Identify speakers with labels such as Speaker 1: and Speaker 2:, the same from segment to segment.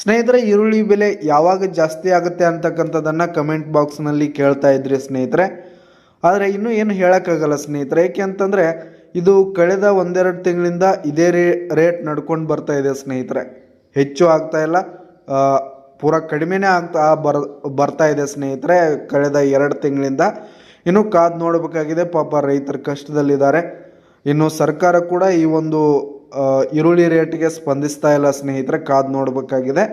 Speaker 1: ಸ್ನೇಹಿತರೆ, ಈರುಳ್ಳಿ ಬೆಲೆ ಯಾವಾಗ ಜಾಸ್ತಿ ಆಗುತ್ತೆ ಅಂತಕ್ಕಂಥದ್ದನ್ನು ಕಮೆಂಟ್ ಬಾಕ್ಸ್ನಲ್ಲಿ ಕೇಳ್ತಾ ಇದ್ರಿ ಸ್ನೇಹಿತರೆ. ಆದರೆ ಇನ್ನೂ ಏನು ಹೇಳೋಕ್ಕಾಗಲ್ಲ ಸ್ನೇಹಿತರೆ, ಏಕೆ ಅಂತಂದರೆ ಇದು ಕಳೆದ ಒಂದೆರಡು ತಿಂಗಳಿಂದ ಇದೇ ರೇ ರೇಟ್ ನಡ್ಕೊಂಡು ಬರ್ತಾ ಇದೆ ಸ್ನೇಹಿತರೆ. ಹೆಚ್ಚು ಆಗ್ತಾ ಇಲ್ಲ ಪೂರ ಕಡಿಮೆನೇ ಆಗ್ತಾ ಬರ್, ಬರ್ತಾ ಇದೆ ಸ್ನೇಹಿತರೆ ಕಳೆದ ಎರಡು ತಿಂಗಳಿಂದ. ಇನ್ನು ಕಾದು ನೋಡಬೇಕಾಗಿದೆ, ಪಾಪ ರೈತರ ಕಷ್ಟದಲ್ಲಿದ್ದಾರೆ. ಇನ್ನು ಸರ್ಕಾರ ಕೂಡ ಈ ಒಂದು ಈರುಳ್ಳಿ ರೇಟ್ಗೆ ಸ್ಪಂದಿಸ್ತಾ ಇಲ್ಲ ಸ್ನೇಹಿತರೆ, ಕಾದು ನೋಡಬೇಕಾಗಿದೆ.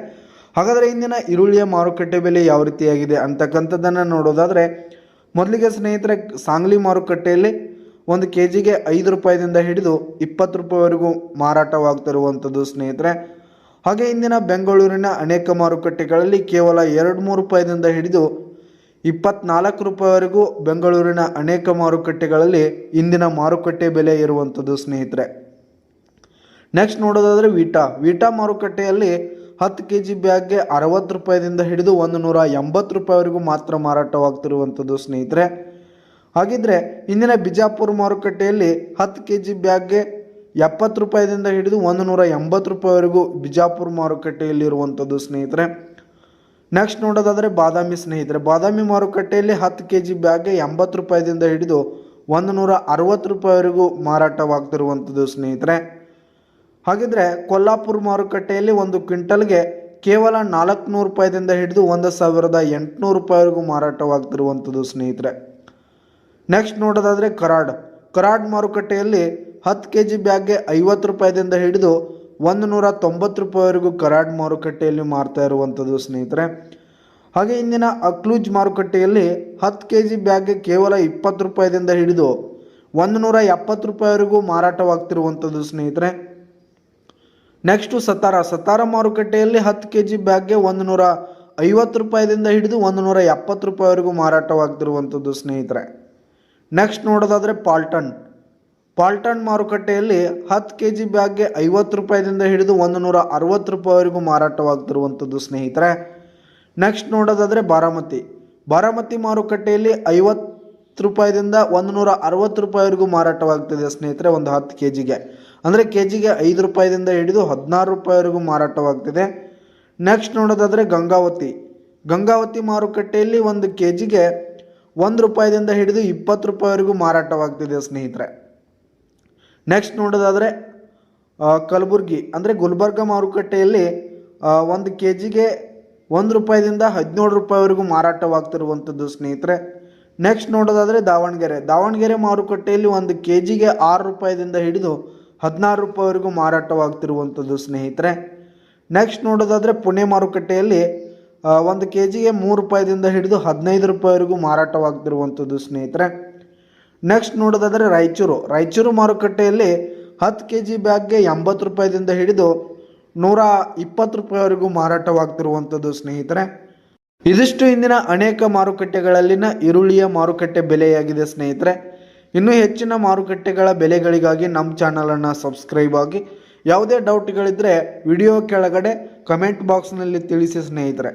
Speaker 1: ಹಾಗಾದರೆ ಇಂದಿನ ಈರುಳ್ಳಿಯ ಮಾರುಕಟ್ಟೆ ಬೆಲೆ ಯಾವ ರೀತಿಯಾಗಿದೆ ಅಂತಕ್ಕಂಥದ್ದನ್ನು ನೋಡೋದಾದರೆ, ಮೊದಲಿಗೆ ಸ್ನೇಹಿತರೆ, ಸಾಂಗ್ಲಿ ಮಾರುಕಟ್ಟೆಯಲ್ಲಿ ಒಂದು ಕೆ ಜಿಗೆ ಐದು ರೂಪಾಯಿದಿಂದ ಹಿಡಿದು ಇಪ್ಪತ್ತು ರೂಪಾಯಿವರೆಗೂ ಮಾರಾಟವಾಗ್ತಿರುವಂಥದ್ದು ಸ್ನೇಹಿತರೆ. ಹಾಗೆ ಇಂದಿನ ಬೆಂಗಳೂರಿನ ಅನೇಕ ಮಾರುಕಟ್ಟೆಗಳಲ್ಲಿ ಕೇವಲ ಎರಡು ಮೂರು ರೂಪಾಯಿದಿಂದ ಹಿಡಿದು ಇಪ್ಪತ್ನಾಲ್ಕು ರೂಪಾಯಿವರೆಗೂ ಬೆಂಗಳೂರಿನ ಅನೇಕ ಮಾರುಕಟ್ಟೆಗಳಲ್ಲಿ ಇಂದಿನ ಮಾರುಕಟ್ಟೆ ಬೆಲೆ ಇರುವಂಥದ್ದು ಸ್ನೇಹಿತರೆ. ನೆಕ್ಸ್ಟ್ ನೋಡೋದಾದರೆ ವೀಟಾ ವೀಟಾ ಮಾರುಕಟ್ಟೆಯಲ್ಲಿ ಹತ್ತು ಕೆ ಜಿ ಬ್ಯಾಗ್ಗೆ ಅರವತ್ತು ರೂಪಾಯಿದಿಂದ ಹಿಡಿದು ಒಂದು ನೂರ ಎಂಬತ್ತು ರೂಪಾಯಿವರೆಗೂ ಮಾತ್ರ ಮಾರಾಟವಾಗ್ತಿರುವಂಥದ್ದು ಸ್ನೇಹಿತರೆ. ಹಾಗಿದ್ರೆ ಇಂದಿನ ಬಿಜಾಪುರ ಮಾರುಕಟ್ಟೆಯಲ್ಲಿ ಹತ್ತು ಕೆ ಜಿ ಬ್ಯಾಗ್ಗೆ ಎಪ್ಪತ್ತು ರೂಪಾಯಿದಿಂದ ಹಿಡಿದು ಒಂದು ನೂರ ಎಂಬತ್ತು ರೂಪಾಯಿವರೆಗೂ ಬಿಜಾಪುರ ಮಾರುಕಟ್ಟೆಯಲ್ಲಿ ಇರುವಂಥದ್ದು ಸ್ನೇಹಿತರೆ. ನೆಕ್ಸ್ಟ್ ನೋಡೋದಾದರೆ ಬಾದಾಮಿ ಸ್ನೇಹಿತರೆ. ಬಾದಾಮಿ ಮಾರುಕಟ್ಟೆಯಲ್ಲಿ ಹತ್ತು ಕೆ ಜಿ ಬ್ಯಾಗ್ಗೆ ಎಂಬತ್ತು ರೂಪಾಯಿದಿಂದ ಹಿಡಿದು ಒಂದು ನೂರ ಅರವತ್ತು ರೂಪಾಯಿವರೆಗೂ ಮಾರಾಟವಾಗ್ತಿರುವಂಥದ್ದು ಸ್ನೇಹಿತರೆ. ಹಾಗಿದ್ರೆ ಕೊಲ್ಲಾಪುರ ಮಾರುಕಟ್ಟೆಯಲ್ಲಿ ಒಂದು ಕ್ವಿಂಟಲ್ಗೆ ಕೇವಲ ನಾಲ್ಕುನೂರು ರೂಪಾಯಿದಿಂದ ಹಿಡಿದು ಒಂದು ಸಾವಿರದ ಎಂಟುನೂರು ರೂಪಾಯಿವರೆಗೂ ಮಾರಾಟವಾಗ್ತಿರುವಂಥದ್ದು, ಸ್ನೇಹಿತರೆ. ನೆಕ್ಸ್ಟ್ ನೋಡೋದಾದರೆ ಕರಾಡ್. ಕರಾಡ್ ಮಾರುಕಟ್ಟೆಯಲ್ಲಿ ಹತ್ತು ಕೆ ಜಿ ಬ್ಯಾಗ್ಗೆ ಐವತ್ತು ರೂಪಾಯಿದಿಂದ ಹಿಡಿದು ಒಂದು ನೂರ ತೊಂಬತ್ತು ರೂಪಾಯಿವರೆಗೂ ಕರಾಡ್ ಮಾರುಕಟ್ಟೆಯಲ್ಲಿ ಮಾರ್ತಾ ಇರುವಂಥದ್ದು, ಸ್ನೇಹಿತರೆ. ಹಾಗೆ ಇಂದಿನ ಅಕ್ಲೂಜ್ ಮಾರುಕಟ್ಟೆಯಲ್ಲಿ ಹತ್ತು ಕೆ ಜಿ ಬ್ಯಾಗ್ಗೆ ಕೇವಲ ಇಪ್ಪತ್ತು ರೂಪಾಯಿದಿಂದ ಹಿಡಿದು ಒಂದು ನೂರ ಎಪ್ಪತ್ತು ರೂಪಾಯಿವರೆಗೂ ಮಾರಾಟವಾಗ್ತಿರುವಂಥದ್ದು, ಸ್ನೇಹಿತರೆ. ನೆಕ್ಸ್ಟು ಸತಾರ ಸತಾರ ಮಾರುಕಟ್ಟೆಯಲ್ಲಿ ಹತ್ತು ಕೆ ಜಿ ಬ್ಯಾಗ್ಗೆ ಒಂದು ನೂರ ಐವತ್ತು ರೂಪಾಯಿದಿಂದ ಹಿಡಿದು ಒಂದು ನೂರ ಎಪ್ಪತ್ತು ರೂಪಾಯಿವರೆಗೂ ಮಾರಾಟವಾಗ್ತಿರುವಂಥದ್ದು ಸ್ನೇಹಿತರೆ. ನೆಕ್ಸ್ಟ್ ನೋಡೋದಾದರೆ ಪಾಲ್ಟನ್ ಪಾಲ್ಟನ್ ಮಾರುಕಟ್ಟೆಯಲ್ಲಿ ಹತ್ತು ಕೆ ಜಿ ಬ್ಯಾಗ್ಗೆ ಐವತ್ತು ರೂಪಾಯಿದಿಂದ ಹಿಡಿದು ಒಂದು ನೂರ ಅರವತ್ತು ರೂಪಾಯಿವರೆಗೂ ಮಾರಾಟವಾಗ್ತಿರುವಂಥದ್ದು ಸ್ನೇಹಿತರೆ. ನೆಕ್ಸ್ಟ್ ನೋಡೋದಾದರೆ ಬಾರಾಮತಿ. ಬಾರಾಮತಿ ಮಾರುಕಟ್ಟೆಯಲ್ಲಿ ಐವತ್ತು ರೂಪಾಯಿದಿಂದ ಒಂದು ನೂರ ಅರವತ್ತು ರೂಪಾಯಿವರೆಗೂ ಮಾರಾಟವಾಗ್ತಿದೆ ಸ್ನೇಹಿತರೆ, ಒಂದು ಹತ್ತು ಕೆ ಜಿಗೆ ಅಂದರೆ ಕೆ ಜಿಗೆ ಐದು ರೂಪಾಯಿದಿಂದ ಹಿಡಿದು ಹದಿನಾರು ರೂಪಾಯಿವರೆಗೂ ಮಾರಾಟವಾಗ್ತಿದೆ. ನೆಕ್ಸ್ಟ್ ನೋಡೋದಾದರೆ ಗಂಗಾವತಿ. ಗಂಗಾವತಿ ಮಾರುಕಟ್ಟೆಯಲ್ಲಿ ಒಂದು ಕೆ ಜಿಗೆ ಒಂದು ರೂಪಾಯಿದಿಂದ ಹಿಡಿದು ಇಪ್ಪತ್ತು ರೂಪಾಯಿವರೆಗೂ ಮಾರಾಟವಾಗ್ತಿದೆ ಸ್ನೇಹಿತರೆ. ನೆಕ್ಸ್ಟ್ ನೋಡೋದಾದರೆ ಕಲಬುರ್ಗಿ. ಅಂದರೆ ಗುಲ್ಬರ್ಗ ಮಾರುಕಟ್ಟೆಯಲ್ಲಿ ಒಂದು ಕೆ ಜಿಗೆ ಒಂದು ರೂಪಾಯಿದಿಂದ ಹದಿನೇಳು ರೂಪಾಯಿವರೆಗೂ ಮಾರಾಟವಾಗ್ತಿರುವಂಥದ್ದು ಸ್ನೇಹಿತರೆ. ನೆಕ್ಸ್ಟ್ ನೋಡೋದಾದರೆ ದಾವಣಗೆರೆ. ದಾವಣಗೆರೆ ಮಾರುಕಟ್ಟೆಯಲ್ಲಿ ಒಂದು ಕೆ ಜಿಗೆ ಆರು ರೂಪಾಯಿದಿಂದ ಹಿಡಿದು ಹದಿನಾರು ರೂಪಾಯಿವರೆಗೂ ಮಾರಾಟವಾಗ್ತಿರುವಂಥದ್ದು ಸ್ನೇಹಿತರೆ. ನೆಕ್ಸ್ಟ್ ನೋಡೋದಾದರೆ ಪುಣೆ ಮಾರುಕಟ್ಟೆಯಲ್ಲಿ ಒಂದು ಕೆ ಜಿಗೆ ಮೂರು ರೂಪಾಯಿದಿಂದ ಹಿಡಿದು ಹದಿನೈದು ರೂಪಾಯಿವರೆಗೂ ಮಾರಾಟವಾಗ್ತಿರುವಂಥದ್ದು ಸ್ನೇಹಿತರೆ. ನೆಕ್ಸ್ಟ್ ನೋಡೋದಾದರೆ ರಾಯಚೂರು. ರಾಯಚೂರು ಮಾರುಕಟ್ಟೆಯಲ್ಲಿ ಹತ್ತು ಕೆ ಜಿ ಬ್ಯಾಗ್ಗೆ ಎಂಬತ್ತು ರೂಪಾಯಿದಿಂದ ಹಿಡಿದು ನೂರ ಇಪ್ಪತ್ತು ರೂಪಾಯಿವರೆಗೂ ಮಾರಾಟವಾಗ್ತಿರುವಂಥದ್ದು ಸ್ನೇಹಿತರೆ. ಇದಿಷ್ಟು ಇಂದಿನ ಅನೇಕ ಮಾರುಕಟ್ಟೆಗಳಲ್ಲಿನ ಈರುಳ್ಳಿಯ ಮಾರುಕಟ್ಟೆ ಬೆಲೆಯಾಗಿದೆ ಸ್ನೇಹಿತರೆ. ಇನ್ನೂ ಹೆಚ್ಚಿನ ಮಾರುಕಟ್ಟೆಗಳ ಬೆಲೆಗಳಿಗಾಗಿ ನಮ್ಮ ಚಾನಲನ್ನು ಸಬ್ಸ್ಕ್ರೈಬ್ ಆಗಿ. ಯಾವುದೇ ಡೌಟ್ಗಳಿದ್ದರೆ ವಿಡಿಯೋ ಕೆಳಗಡೆ ಕಮೆಂಟ್ ಬಾಕ್ಸ್ನಲ್ಲಿ ತಿಳಿಸಿ ಸ್ನೇಹಿತರೆ.